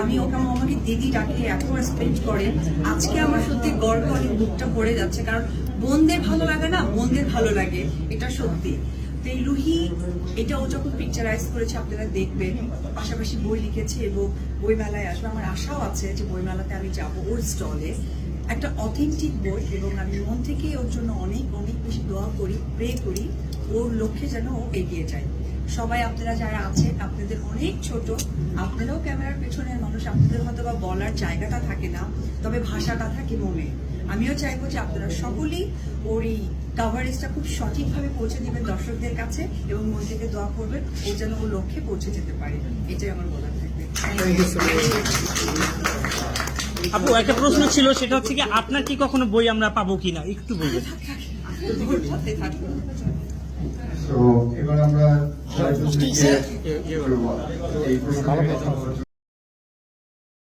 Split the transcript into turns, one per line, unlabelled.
আমি ওকে আমাকে দিদি ডাকে এত রেসপেক্ট করে আজকে আমার সত্যি গর্ব অনেক বুকটা পড়ে যাচ্ছে, কারণ বোনদের ভালো লাগে না, বোনদের ভালো লাগে, এটা সত্যি। তো এই রুহি, এটা ও যখন পিকচারাইজ করেছে, আপনারা দেখবেন, পাশাপাশি বই লিখেছে এবং বইমেলায় আসবে। আমার আশাও আছে যে বইমেলাতে আমি যাব ওর স্টলে একটা অথেন্টিক বই এবং আমি মন থেকে ওর জন্য অনেক অনেক বেশি দোয়া করি প্রে করি। ওর লক্ষ্যে যেন ও এগিয়ে যায়। সবাই আপনারা যারা আছেন আপনাদের অনেক ছোট। আপনারাও ক্যামেরার পেছনের মানুষ আপনাদের হয়তো বা বলার জায়গাটা থাকে না তবে ভাষাটা থাকে মনে। আমিও চাইব যে আপনারা সকলেই ওর এই কাভারেজটা খুব সঠিকভাবে পৌঁছে দেবেন দর্শকদের কাছে এবং মন থেকে দোয়া করবেন ও যেন ওর লক্ষ্যে পৌঁছে যেতে পারে। এটাই আমার বলার থাকবে।
আপু একটা প্রশ্ন ছিল সেটা হচ্ছে কি আপনার কি কখনো বই আমরা পাবো কিনা? একটু বলবেন
ওর সাথে থাকব